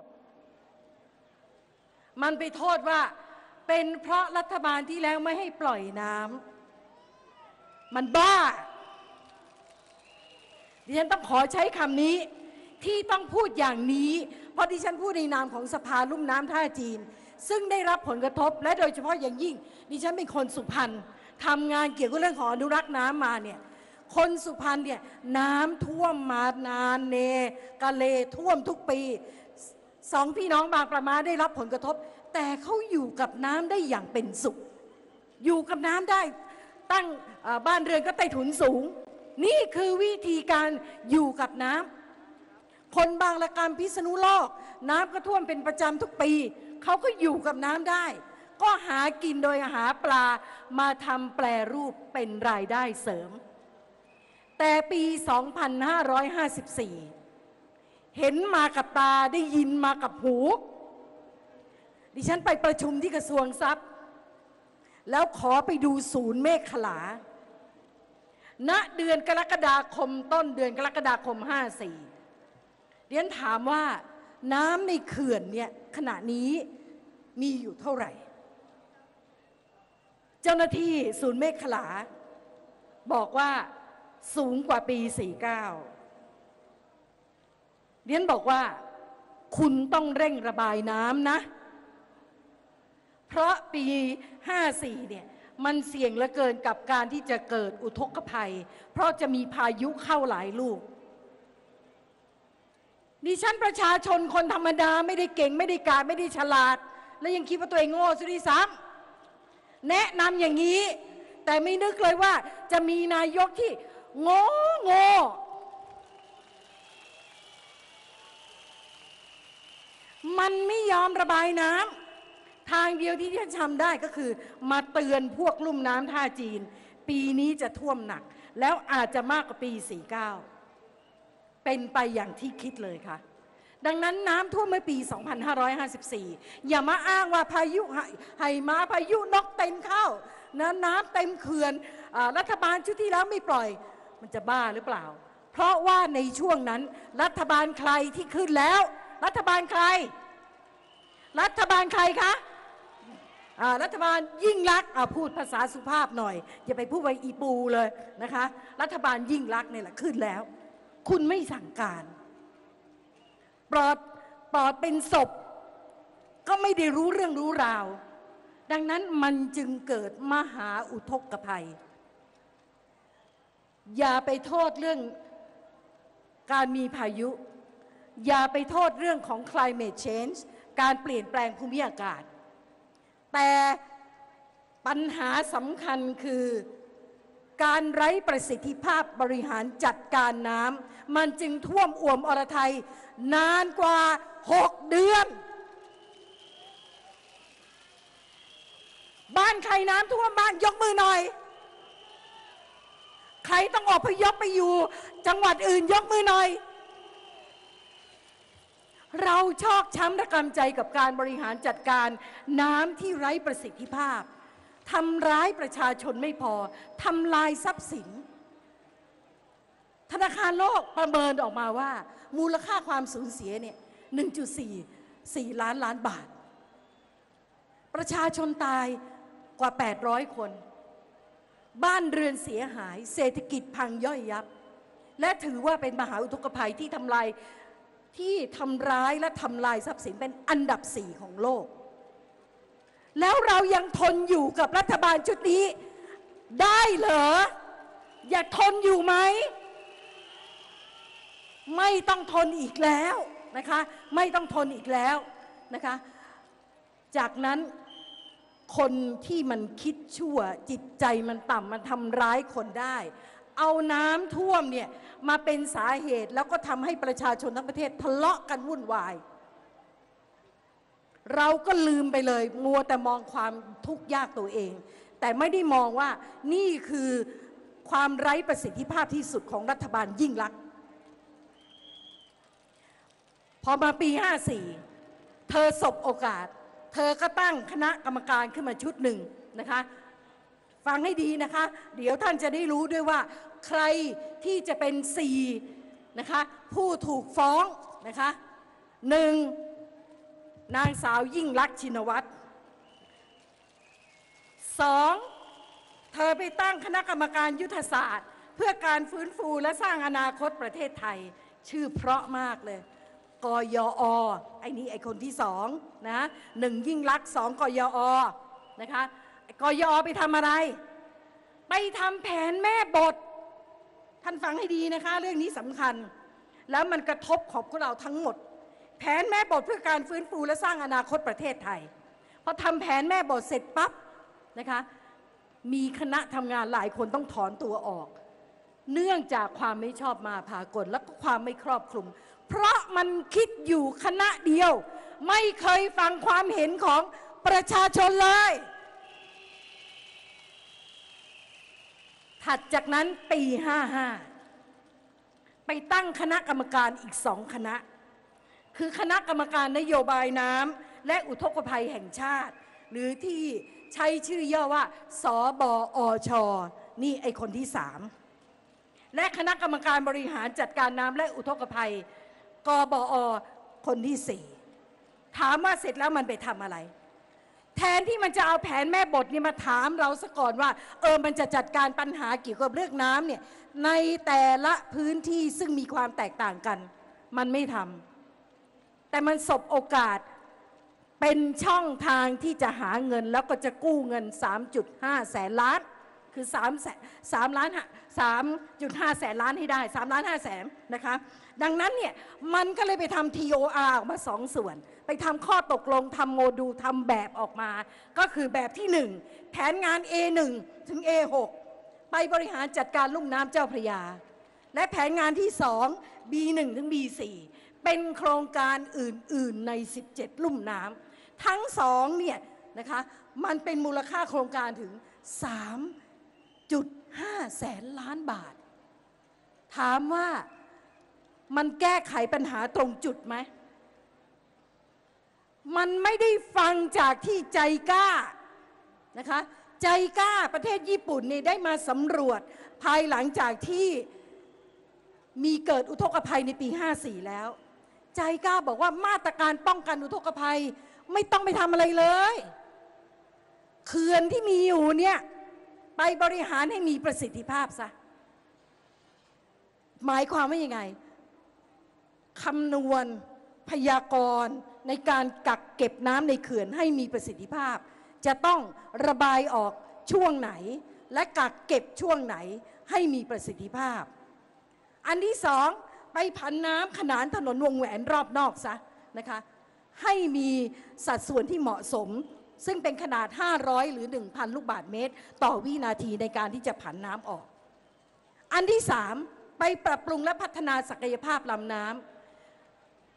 ษ มันไปโทษว่าเป็นเพราะรัฐบาลที่แล้วไม่ให้ปล่อยน้ำมันบ้า ดิฉันต้องขอใช้คำนี้ที่ต้องพูดอย่างนี้ เพราะดิฉันพูดในนามของสภาลุ่มน้ำท่าจีน ซึ่งได้รับผลกระทบและโดยเฉพาะอย่างยิ่ง ดิฉันเป็นคนสุพรรณทำงานเกี่ยวกับเรื่องของอนุรักษ์น้ำมาเนี่ยคนสุพรรณเนี่ยน้ำท่วมมานานเนกะเลท่วมทุกปี สองพี่น้องบางประมาได้รับผลกระทบ แต่เขาอยู่กับน้ำได้อย่างเป็นสุข อยู่กับน้ำได้ตั้งบ้านเรือนก็ใต้ถุนสูง นี่คือวิธีการอยู่กับน้ำคนบางละกรรพิษณุโลก น้ำก็ท่วมเป็นประจำทุกปี เขาก็อยู่กับน้ำได้ ก็หากินโดยหาปลามาทำแปลรูปเป็นรายได้เสริม แต่ปี 2554 เห็นมากับตาได้ยินมากับหู ดิฉันไปประชุมที่กระทรวงทรัพย์ แล้วขอไปดูศูนย์เมฆขลา ณเดือนกรกฎาคมต้นเดือนกรกฎาคม 54เรียนถามว่าน้ำในเขื่อนเนี่ยขณะนี้มีอยู่เท่าไหร่ เจ้าหน้าที่ศูนย์เมฆขลา บอกว่าสูงกว่าปี 49 เรียนบอกว่า คุณต้องเร่งระบายน้ำนะ เพราะปี 54 เนี่ยมันเสี่ยงเหลือเกินกับการที่จะเกิดอุทกภัย เพราะจะมีพายุเข้าหลายลูกดิฉันประชาชนคนธรรมดาไม่ได้เก่งไม่ได้กาไม่ได้ฉลาด และยังคิดว่าตัวเองโง่ซะด้วยซ้ำแนะนำอย่างนี้ แต่ไม่นึกเลยว่าจะมีนายกที่โง่โง่ มันไม่ยอมระบายน้ำทางเดียวที่จะทำได้ก็คือ มาเตือนพวกลุ่มน้ำท่าจีน ปีนี้จะท่วมหนัก แล้วอาจจะมากกว่าปี 49 เป็นไปอย่างที่คิดเลยค่ะ ดังนั้นน้ำท่วมเมื่อปี 2554 อย่ามาอ้างว่าพายุไหมาพายุนกเต็มเข้านะน้ำเต็มเขื่อนอรัฐบาลชุดที่แล้วไม่ปล่อย มันจะบ้าหรือเปล่า เพราะว่าในช่วงนั้นรัฐบาลใครที่ขึ้นแล้ว รัฐบาลใคร รัฐบาลใครคะรัฐบาลยิ่งรักอาพูดภาษาสุภาพหน่อย อย่าไปพูดไว้อีปูเลยนะคะ รัฐบาลยิ่งรักเนี่ยแหละขึ้นแล้ว คุณไม่สั่งการ ปลอดปลอดเป็นศพ ก็ไม่ได้รู้เรื่องรู้ราว ดังนั้นมันจึงเกิดมหาอุทกภัย อย่าไปโทษเรื่องการมีพายุ อย่าไปโทษเรื่องของ climate change การเปลี่ยนแปลงภูมิอากาศ แต่ปัญหาสำคัญคือการไร้ประสิทธิภาพบริหารจัดการน้ำมันจึงท่วมอ่วมอรไทย นานกว่า 6 เดือน บ้านใครน้ำท่วมบ้านยกมือหน่อย ใครต้องออกพยพไปอยู่ จังหวัดอื่นยกมือหน่อย เราชอกช้ำระกำใจกับการบริหารจัดการน้ำที่ไร้ประสิทธิภาพทำร้ายประชาชนไม่พอทำลายทรัพย์สิน ธนาคารโลกประเมินออกมาว่า มูลค่าความสูญเสียเนี่ย 1.4 4 ล้านล้านบาท ประชาชนตายกว่า 800 คน บ้านเรือนเสียหาย เศรษฐกิจพังย่อยยับ และถือว่าเป็นมหาอุทกภัยที่ทำลาย ที่ทำร้ายและทำลายทรัพย์สินเป็นอันดับสี่ของโลก แล้วเรายังทนอยู่กับรัฐบาลชุดนี้ ได้เหรอ อยากทนอยู่ไหม ไม่ต้องทนอีกแล้วนะคะ ไม่ต้องทนอีกแล้วนะคะ จากนั้นคนที่มันคิดชั่วจิตใจมันต่ำมันทำร้ายคนได้ เอาน้ำท่วมเนี่ยมาเป็นสาเหตุแล้วก็ทำให้ประชาชนทั้งประเทศทะเลาะกันวุ่นวาย เราก็ลืมไปเลยมัวแต่มองความทุกข์ยากตัวเอง แต่ไม่ได้มองว่านี่คือความไร้ประสิทธิภาพที่สุดของรัฐบาลยิ่งลักษณ์พอมาปี 54 เธอสบโอกาส เธอก็ตั้งคณะกรรมการขึ้นมาชุดหนึ่งนะคะ ฟังให้ดีนะคะ เดี๋ยวท่านจะได้รู้ด้วยว่า ใครที่จะเป็นสี่นะคะผู้ถูกฟ้องนะคะหนึ่งนางสาวยิ่งลักษณ์ชินวัตรสองเธอไปตั้งคณะกรรมการยุทธศาสตร์ เพื่อการฟื้นฟูและสร้างอนาคตประเทศไทย ชื่อเพราะมากเลยกยอไอ้นี่ไอ้คนที่สองนะหนึ่งยิ่งลักษณ์สองกยอนะคะ กยอไปทำอะไร ไปทำแผนแม่บท ท่านฟังให้ดีนะคะ เรื่องนี้สำคัญ แล้วมันกระทบของพวกเราทั้งหมด แผนแม่บทเพื่อการฟื้นฟูและสร้างอนาคตประเทศไทยพอทำแผนแม่บทเสร็จปั๊บนะคะ มีคณะทำงานหลายคนต้องถอนตัวออก เนื่องจากความไม่ชอบมาพากลและก็ความไม่ครอบคลุม เพราะมันคิดอยู่คณะเดียว ไม่เคยฟังความเห็นของประชาชนเลย ถัดจากนั้นปี 55 ไปตั้งคณะกรรมการอีกสองคณะ คือคณะกรรมการนโยบายน้ำและอุทกภัยแห่งชาติ หรือที่ใช้ชื่อย่อว่า สบอช นี่ไอคนที่สามและคณะกรรมการบริหารจัดการน้ำและอุทกภัย กบอ คนที่สี่ถามว่าเสร็จแล้วมันไปทำอะไร แทนที่มันจะเอาแผนแม่บทนี่มาถามเราซะก่อนว่า เออมันจะจัดการปัญหาเกี่ยวกับเรื่องน้ำเนี่ยในแต่ละพื้นที่ซึ่งมีความแตกต่างกัน มันไม่ทำแต่มันสบโอกาสเป็นช่องทางที่จะหาเงินแล้วก็จะกู้เงิน 3.5 แสนล้าน คือ3แสน3ล้าน3.5 แสนล้านให้ได้ 3 ล้าน5แสนนะคะ ดังนั้นเนี่ยมันก็เลยไปทำ TOR ออกมาสองส่วน ไปทำข้อตกลงทำโมดูลทำแบบออกมา ก็คือแบบที่ 1 แผนงาน A1 ถึง A6 ไปบริหารจัดการลุ่มน้ำเจ้าพระยา และแผนงานที่ 2 B1 ถึง B4 เป็นโครงการอื่น ๆใน 17 ลุ่มน้ำทั้งสองเนี่ยนะคะมันเป็นมูลค่าโครงการถึง 3.5 แสนล้านบาท ถามว่า มันแก้ไขปัญหาตรงจุดไหม มันไม่ได้ฟังจากที่ใจกล้านะคะ ใจกล้าประเทศญี่ปุ่นนี่ได้มาสำรวจภายหลังจากที่มีเกิดอุทกภัยในปี 54 แล้ว ใจกล้าบอกว่ามาตรการป้องกันอุทกภัย ไม่ต้องไปทำอะไรเลยเขื่อนที่มีอยู่เนี่ยไปบริหารให้มีประสิทธิภาพซะหมายความว่ายังไง คำนวณพยากรณ์ในการกักเก็บน้ำในเขื่อนให้มีประสิทธิภาพ จะต้องระบายออกช่วงไหน และกักเก็บช่วงไหนให้มีประสิทธิภาพ อันที่สองไปผันน้ำขนานถนนวงแหวนรอบนอกซะนะคะให้มีสัดส่วนที่เหมาะสม ซึ่งเป็นขนาด 500 หรือ 1,000 ลูกบาศก์เมตร ต่อวินาทีในการที่จะผันน้ำออก อันที่สามไปปรับปรุงและพัฒนาศักยภาพลำน้ำ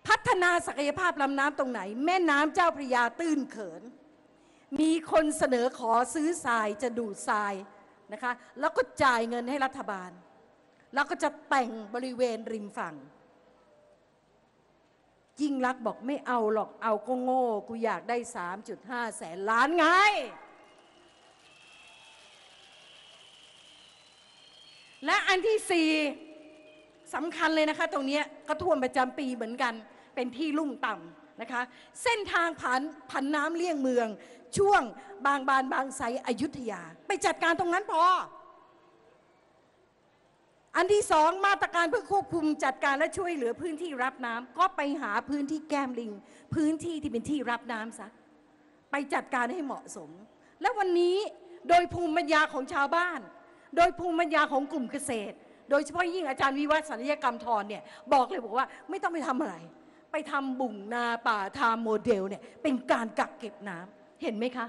พัฒนาศักยภาพลำน้ำตรงไหน แม่น้ำเจ้าพระยาตื้นเขิน มีคนเสนอขอซื้อทรายจะดูดทรายนะคะแล้วก็จ่ายเงินให้รัฐบาล แล้วก็จะแต่งบริเวณริมฝั่ง ยิ่งรักบอกไม่เอาหรอกเอาก็โง่ กูอยากได้ 3.5 แสนล้านไง และอันที่สี่สำคัญเลยนะคะ ตรงนี้ก็ท่วมประจำปีเหมือนกัน เป็นที่ลุ่มต่ำนะคะ เส้นทางผันผันน้ำเลี่ยงเมือง ช่วงบางบานบางไทรอยุธยา ไปจัดการตรงนั้นพอ อันที่สองมาตรการเพื่อควบคุมจัดการและช่วยเหลือพื้นที่รับน้ำก็ไปหาพื้นที่แก้มลิง พื้นที่ที่เป็นที่รับน้ำซะไปจัดการให้เหมาะสม และวันนี้โดยภูมิปัญญาของชาวบ้าน โดยภูมิปัญญาของกลุ่มเกษตร โดยเฉพาะยิ่งอาจารย์วิวัฒน์สัญญกรรมทรเนี่ยบอกเลยบอกว่าไม่ต้องไปทำอะไร ไปทำบุ่งนาป่าทามโมเดลเนี่ยเป็นการกักเก็บน้ำเห็นไหมคะ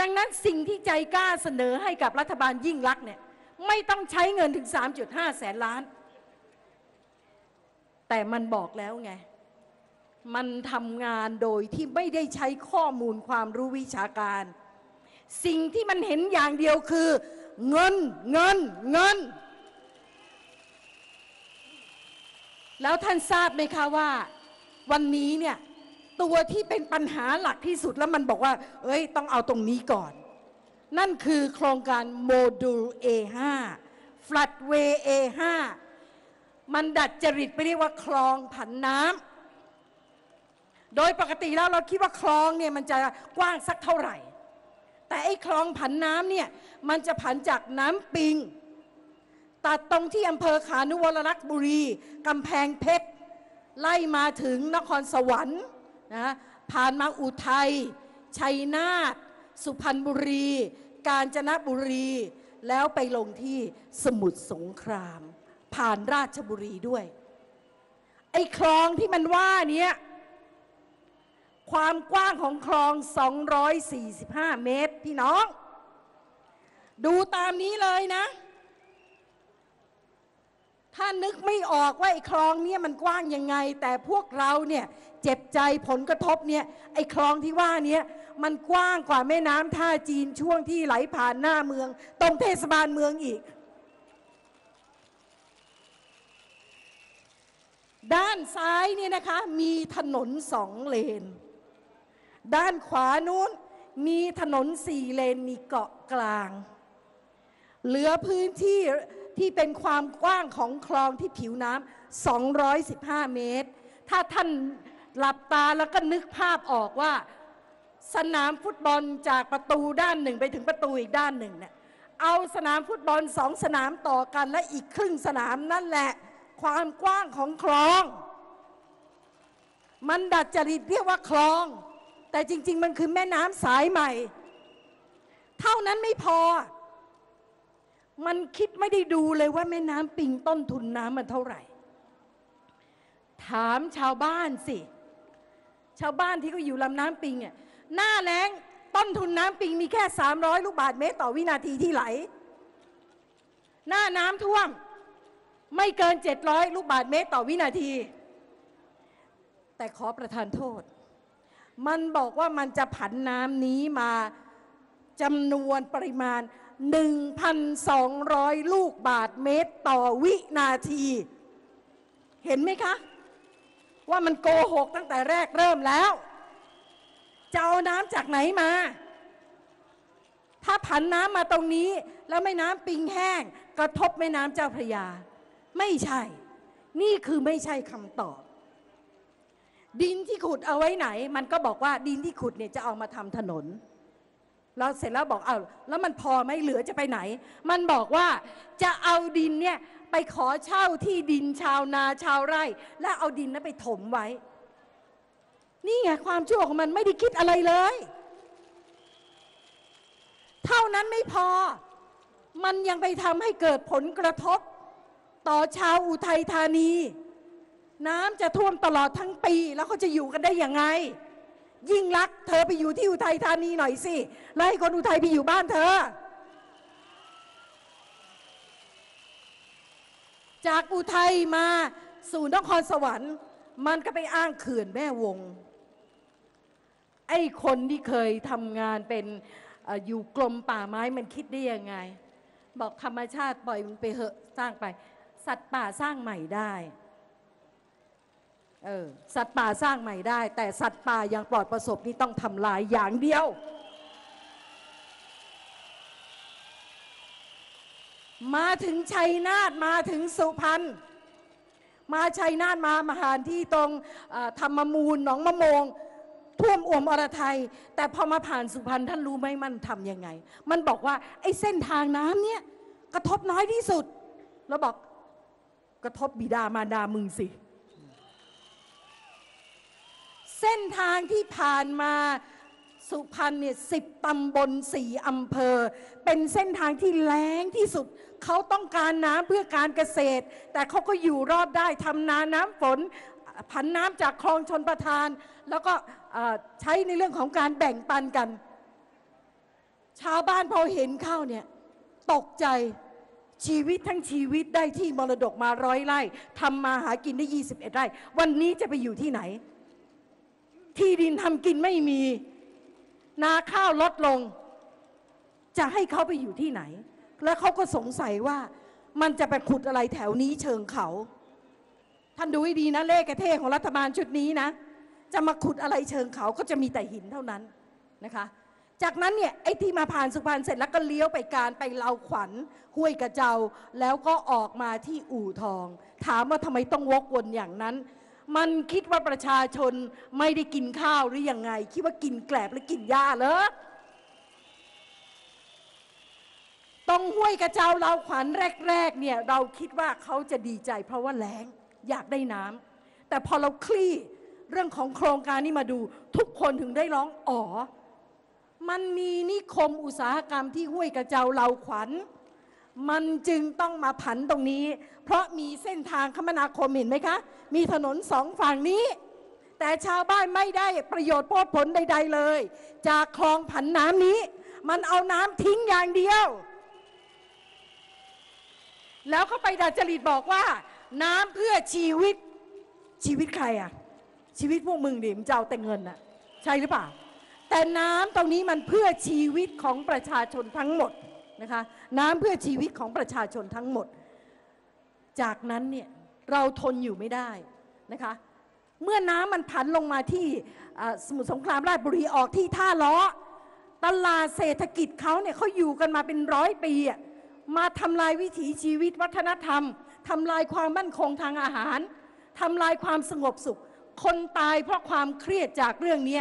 ดังนั้นสิ่งที่ใจกล้าเสนอให้กับรัฐบาลยิ่งรักษณ์เนี่ยไม่ต้องใช้เงินถึง 3.5 แสนล้าน แต่มันบอกแล้วไง มันทำงานโดยที่ไม่ได้ใช้ข้อมูลความรู้วิชาการ สิ่งที่มันเห็นอย่างเดียวคือ เงินเงินเงิน แล้วท่านทราบไหมคะว่าวันนี้เนี่ยตัวที่เป็นปัญหาหลักที่สุดแล้วมันบอกว่า เอ้ยต้องเอาตรงนี้ก่อน นั่นคือโครงการโมดูล A5 Floodway A5 มันดัดจริตไปเรียกว่าคลองผันน้ำโดยปกติแล้วเราคิดว่าคลองเนี่ยมันจะกว้างสักเท่าไหร่ แต่ไอ้คลองผันน้ำเนี่ยมันจะผันจากน้ำปิง ตัดตรงที่อำเภอขานุวรรักษ์บุรีกำแพงเพชรไล่มาถึงนครสวรรค์นะผ่านมาอุทัยชัยนาทสุพรรณบุรี กาญจนบุรี แล้วไปลงที่สมุทรสงคราม ผ่านราชบุรีด้วย ไอ้คลองที่มันว่าเนี้ยความกว้างของคลอง 245 เมตร พี่น้อง ดูตามนี้เลยนะ ถ้านึกไม่ออกว่าไอ้คลองเนี่ยมันกว้างยังไง แต่พวกเราเนี่ยเจ็บใจผลกระทบเนี่ยไอ้คลองที่ว่าเนี้ยมันกว้างกว่าแม่น้ำท่าจีนช่วงที่ไหลผ่านหน้าเมือง ตรงเทศบาลเมืองอีก ด้านซ้ายเนี่ยนะคะมีถนนสองเลน ด้านขวานู้นมีถนนสี่เลนมีเกาะกลาง เหลือพื้นที่ ที่เป็นความกว้างของคลองที่ผิวน้ำ215 เมตร ถ้าท่านหลับตาแล้วก็นึกภาพออกว่า สนามฟุตบอลจากประตูด้านหนึ่งไปถึงประตูอีกด้านหนึ่งเนี่ยเอาสนามฟุตบอลสองสนามต่อกันและอีกครึ่งสนามนั่นแหละ ความกว้างของคลอง มันดัดจริตเรียกว่าคลอง แต่จริง ๆ มันคือแม่น้ำสายใหม่ เท่านั้นไม่พอ มันคิดไม่ได้ดูเลยว่าแม่น้ำปิงต้นทุนน้ำมันเท่าไหร่ ถามชาวบ้านสิ ชาวบ้านที่เขาอยู่ลำน้ำปิงเนี่ยหน้าแล้งต้นทุนน้ำปิงมีแค่ 300 ลูกบาทเมตรต่อวินาทีที่ไหล หน้าน้ำท่วมไม่เกิน 700 ลูกบาทเมตรต่อวินาที แต่ขอประทานโทษ มันบอกว่ามันจะผันน้ำนี้มาจำนวนปริมาณ 1,200 ลูกบาทเมตรต่อวินาที เห็นไหมคะ ว่ามันโกหกตั้งแต่แรกเริ่มแล้ว จะเอาน้ำจากไหนมา ถ้าผันน้ำมาตรงนี้ แล้วแม่น้ำปิงแห้ง กระทบแม่น้ำเจ้าพระยา ไม่ใช่ นี่คือไม่ใช่คำตอบ ดินที่ขุดเอาไว้ไหน มันก็บอกว่าดินที่ขุดเนี่ยจะเอามาทำถนน เราเสร็จแล้วบอกเอาแล้วมันพอไหมเหลือจะไปไหน มันบอกว่าจะเอาดินเนี่ยไปขอเช่าที่ดินชาวนาชาวไร่ แล้วเอาดินนั้นไปถมไว้ นี่ไงความชั่วของมันไม่ได้คิดอะไรเลย เท่านั้นไม่พอ มันยังไปทำให้เกิดผลกระทบ ต่อชาวอุทัยธานี น้ำจะท่วมตลอดทั้งปีแล้วเขาจะอยู่กันได้ยังไง ยิ่งรักเธอไปอยู่ที่อุทัยธานีหน่อยสิแล้วให้คนอุทัยไปอยู่บ้านเธอ จากอุทัยมาสู่นครสวรรค์ มันก็ไปอ้างเขื่อนแม่วง ไอ้คนที่เคยทำงานเป็นอออยู่กรมป่าไม้มันคิดได้ยังไง บอกธรรมชาติปล่อยมันไปเหอะสร้างไป สัตว์ป่าสร้างใหม่ได้ เออสัตว์ป่าสร้างใหม่ได้ แต่สัตว์ป่ายังปลอดประสบนี่ต้องทำลายอย่างเดียว มาถึงชัยนาทมาถึงสุพรรณมาชัยนาทมามาหารที่ตรงธรรมมูลหนองมะโมง ท่วมอ่วมอรไทย แต่พอมาผ่านสุพรรณท่านรู้ไหมมันทำยังไง มันบอกว่าไอ้เส้นทางน้ำเนี่ยกระทบน้อยที่สุด แล้วบอกกระทบบิดามารดามึงสิ เส้นทางที่ผ่านมาสุพรรณเนี่ยสิบตำบลสี่อำเภอ เป็นเส้นทางที่แรงที่สุด เขาต้องการน้ำเพื่อการเกษตร แต่เขาก็อยู่รอดได้ทำนาน้ำฝนผันน้ำจากคลองชนประทาน แล้วก็ใช้ในเรื่องของการแบ่งปันกัน ชาวบ้านพอเห็นเข้าเนี่ยตกใจชีวิตทั้งชีวิตได้ที่มรดกมาร้อยไร่ทำมาหากินได้ 21 ไร่ วันนี้จะไปอยู่ที่ไหน ที่ดินทำกินไม่มี นาข้าวลดลง จะให้เขาไปอยู่ที่ไหน แล้วเขาก็สงสัยว่ามันจะไปขุดอะไรแถวนี้เชิงเขา ท่านดูให้ดีนะเลขกระเทของรัฐบาลชุดนี้นะ จะมาขุดอะไรเชิงเขาก็จะมีแต่หินเท่านั้นนะคะ จากนั้นเนี่ยไอ้ที่มาผ่านสุพรรณเสร็จแล้วก็เลี้ยวไปการไปเลาขวัญห้วยกระเจ้าแล้วก็ออกมาที่อู่ทอง ถามว่าทำไมต้องวกวนอย่างนั้น มันคิดว่าประชาชนไม่ได้กินข้าวหรือยังไง คิดว่ากินแกลบหรือกินหญ้าเหรอตรงห้วยกระเจ้าเราขวัญแรกๆเนี่ยเราคิดว่าเขาจะดีใจ เพราะว่าแล้งอยากได้น้ำแต่พอเราคลี่เรื่องของโครงการนี้มาดู ทุกคนถึงได้ร้องอ๋อมันมีนิคมอุตสาหกรรมที่ห้วยกระเจ้าเราขวัญ มันจึงต้องมาผันตรงนี้ เพราะมีเส้นทางคมนาคมเห็นไหมคะ มีถนนสองฝั่งนี้ แต่ชาวบ้านไม่ได้ประโยชน์โพดผลใด ๆเลย จากคลองผันน้ำนี้ มันเอาน้ำทิ้งอย่างเดียว แล้วเขาไปดัดจริตบอกว่า น้ำเพื่อชีวิตชีวิตใครอะชีวิตพวกมึงดิมนจะเอาแต่เงินอะใช่หรือเปล่า แต่น้ำตรงนี้มันเพื่อชีวิตของประชาชนทั้งหมด นะคะน้ำเพื่อชีวิตของประชาชนทั้งหมด จากนั้นเนี่ยเราทนอยู่ไม่ได้นะคะเมื่อน้ำมันพันลงมาที่สมุทรสงครามราชบุรีออกที่ท่าล้อตลาดเศรษฐกิจเขาเนี่ยเขาอยู่กันมาเป็นร้อยปีมาทำลายวิถีชีวิตวัฒนธรรมทำลายความมั่นคงทางอาหารทำลายความสงบสุข คนตายเพราะความเครียดจากเรื่องนี้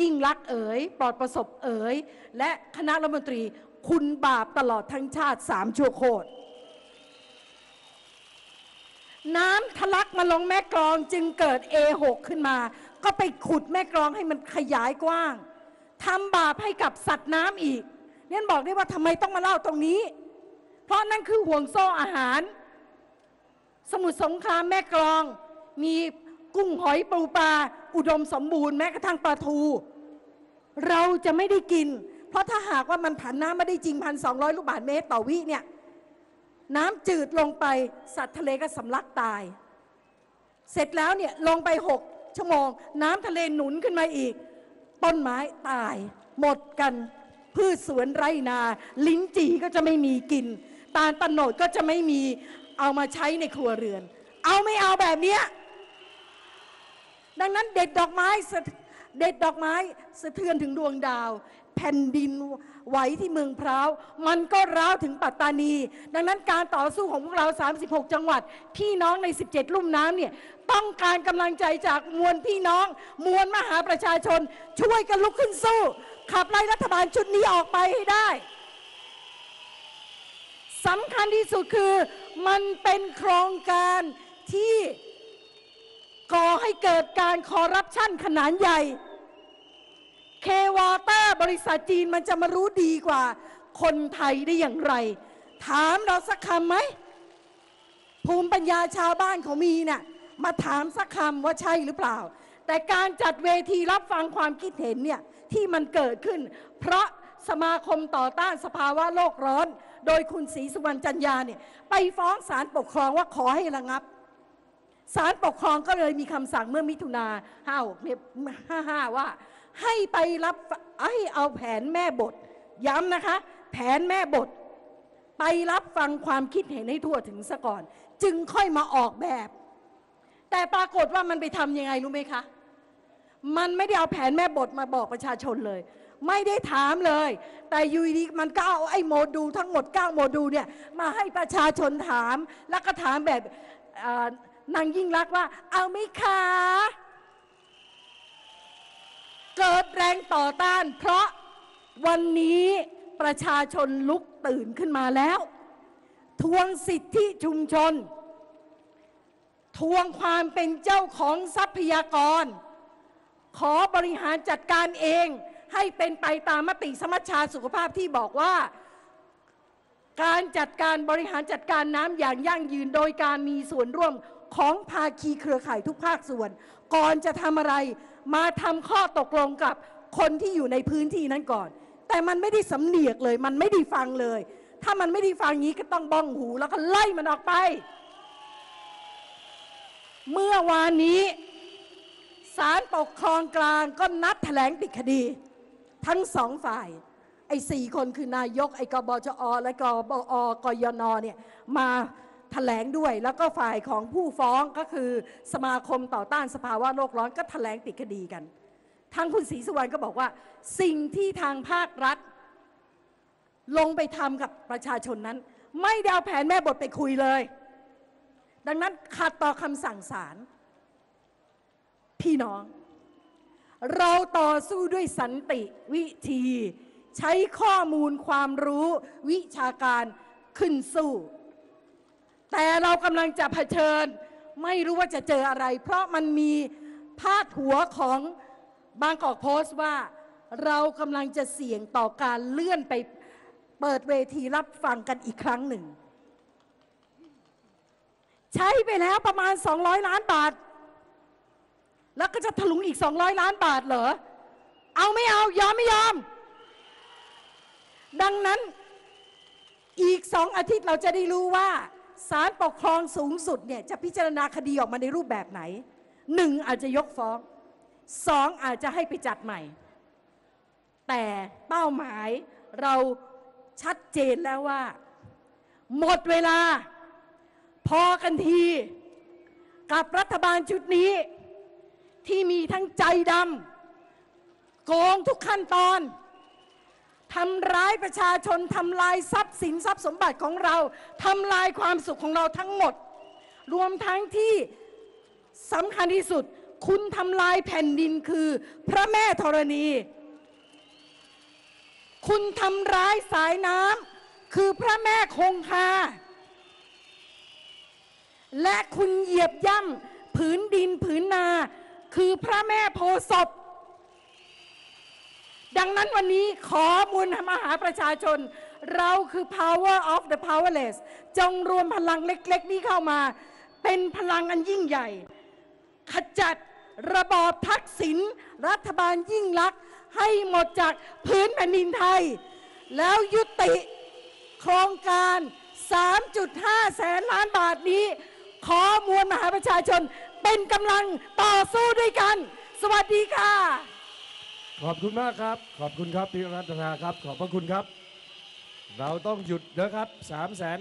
ยิ่งรักเอ๋ยปลอดประสบเอ๋ยและคณะรัฐมนตรี คุณบาปตลอดทั้งชาติสามชั่วโคตรน้ำทะลักมาลงแม่กลองจึงเกิด A6 ขึ้นมา ก็ไปขุดแม่กลองให้มันขยายกว้างทำบาปให้กับสัตว์น้ำอีกเนี่ยบอกได้ว่าทำไมต้องมาเล่าตรงนี้ เพราะนั่นคือห่วงโซ่อาหาร สมุทรสงครามแม่กลอง มีกุ้งหอยปูปลาอุดมสมบูรณ์แม้กระทั่งปลาทู เราจะไม่ได้กิน เพราะถ้าหากว่ามันผันน้ำไม่ได้จริงพันสองลูกบาศก์เมตรต่อวิเนี่ยน้ำจืดลงไปสัตว์ทะเลก็สำลักตาย เสร็จแล้วเนี่ยลงไปหกชั่วโมง น้ำทะเลหนุนขึ้นมาอีก ต้นไม้ตาย หมดกัน พืชสวนไรนา ลิ้นจี่ก็จะไม่มีกิน ตาลตะโนดก็จะไม่มีเอามาใช้ในครัวเรือน เอาไม่เอาแบบเนี้ยดังนั้นเด็ดดอกไม้สะ เด็ดดอกไม้สะเทือนถึงดวงดาว แผ่นดินไหวที่เมืองพร้าว มันก็ร้าวถึงปัตตานี ดังนั้นการต่อสู้ของพวกเรา 36 จังหวัด พี่น้องใน 17 ลุ่มน้ำเนี่ยต้องการกำลังใจจากมวลพี่น้อง มวลมหาประชาชน ช่วยกันลุกขึ้นสู้ ขับไล่รัฐบาลชุดนี้ออกไปให้ได้สำคัญที่สุดคือมันเป็นโครงการที่ก่อให้เกิดการคอร์รัปชันขนาดใหญ่ เควอเตอร์บริษัทจีนมันจะมารู้ดีกว่า คนไทยได้อย่างไร ถามเราสักคำไหม ภูมิปัญญาชาวบ้านเขามีน่ะมาถามสักคำว่าใช่หรือเปล่า แต่การจัดเวทีรับฟังความคิดเห็นเนี่ยที่มันเกิดขึ้น เพราะสมาคมต่อต้านสภาวะโลกร้อน โดยคุณศรีสุวรรณจันยาเนี่ยไปฟ้องศาลปกครองว่าขอให้ระงับศาลปกครองก็เลยมีคำสั่งเมื่อมิถุนาห้าเนี่ยห้าห้าว่า ให้ไปรับให้เอาแผนแม่บท ย้ำนะคะ แผนแม่บท ไปรับฟังความคิดเห็นให้ทั่วถึงซะก่อน จึงค่อยมาออกแบบ แต่ปรากฏว่ามันไปทำยังไงรู้ไหมคะ มันไม่ได้เอาแผนแม่บทมาบอกประชาชนเลย ไม่ได้ถามเลย แต่ยูดีมันก็เอาไอ้โมดูลทั้งหมด 9 โมดูลเนี่ยมาให้ประชาชนถาม แล้วก็ถามแบบเอ่อนางยิ่งรักว่า เอาไหมคะ เกิดแรงต่อต้าน เพราะวันนี้ประชาชนลุกตื่นขึ้นมาแล้ว ทวงสิทธิชุมชน ทวงความเป็นเจ้าของทรัพยากร ขอบริหารจัดการเองให้เป็นไปตามมติสมัชชาสุขภาพที่บอกว่า การจัดการบริหารจัดการน้ำอย่างยั่งยืนโดยการมีส่วนร่วมของภาคีเครือข่ายทุกภาคส่วน ก่อนจะทำอะไร มาทำข้อตกลงกับคนที่อยู่ในพื้นที่นั้นก่อน แต่มันไม่ได้สำเนียกเลย มันไม่ได้ฟังเลย ถ้ามันไม่ได้ฟังงี้ก็ต้องบ้องหู แล้วก็ไล่มันออกไป เมื่อวานนี้ศาลปกครองกลางก็นัดแถลงปิดคดี ทั้งสองฝ่าย ไอ้สี่คนคือนายก ไอ้กบจอและกบอกยนเนี่ยมา แถลงด้วย แล้วก็ฝ่ายของผู้ฟ้องก็คือสมาคมต่อต้านสภาวะโลกร้อนก็แถลงปิดคดีกัน ทางคุณศรีสุวรรณก็บอกว่า สิ่งที่ทางภาครัฐ ลงไปทำกับประชาชนนั้น ไม่ได้เอาแผนแม่บทไปคุยเลย ดังนั้นขัดต่อคำสั่งศาลพี่น้อง เราต่อสู้ด้วยสันติวิธี ใช้ข้อมูลความรู้วิชาการขึ้นสู้ แต่เรากำลังจะเผชิญ ไม่รู้ว่าจะเจออะไร เพราะมันมีพาดหัวของบางกอกโพสต์ว่าเรากำลังจะเสี่ยงต่อการเลื่อนไปเปิดเวทีรับฟังกันอีกครั้งหนึ่ง ใช้ไปแล้วประมาณ 200 ล้านบาท แล้วก็จะถลุงอีก 200 ล้านบาทเหรอ เอาไม่เอา ยอมไม่ยอม ดังนั้นอีกสองอาทิตย์เราจะได้รู้ว่า ศาลปกครองสูงสุดเนี่ยจะพิจารณาคดีออกมาในรูปแบบไหนหนึ่งอาจจะยกฟ้องสองอาจจะให้ไปจัดใหม่ แต่เป้าหมายเราชัดเจนแล้วว่า หมดเวลา พอกันที กับรัฐบาลชุดนี้ ที่มีทั้งใจดำโกงทุกขั้นตอน ทำร้ายประชาชนทำลายทรัพย์สินทรัพย์สมบัติของเราทำลายความสุขของเราทั้งหมด รวมทั้งที่สำคัญที่สุด คุณทำลายแผ่นดินคือ พระแม่ธรณี คุณทำร้ายสายน้ำคือพระแม่คงคาและคุณเหยียบย่ำผืนดินผืนนา คือพระแม่โพศพ ดังนั้นวันนี้ขอมูลมหาประชาชน เราคือ power of the powerless จงรวมพลังเล็กๆ นี้เข้ามา เป็นพลังอันยิ่งใหญ่ ขจัดระบอบทักษิณรัฐบาลยิ่งลักษณ์ให้หมดจากพื้นแผ่นดินไทย แล้วยุติโครงการ 3.5 แสนล้านบาทนี้ ขอมวลมหาประชาชนเป็นกำลังต่อสู้ด้วยกัน สวัสดีค่ะ ขอบคุณมากครับ ขอบคุณครับพี่รัตนาครับ ขอบพระคุณครับ เราต้องหยุดนะครับสามแสน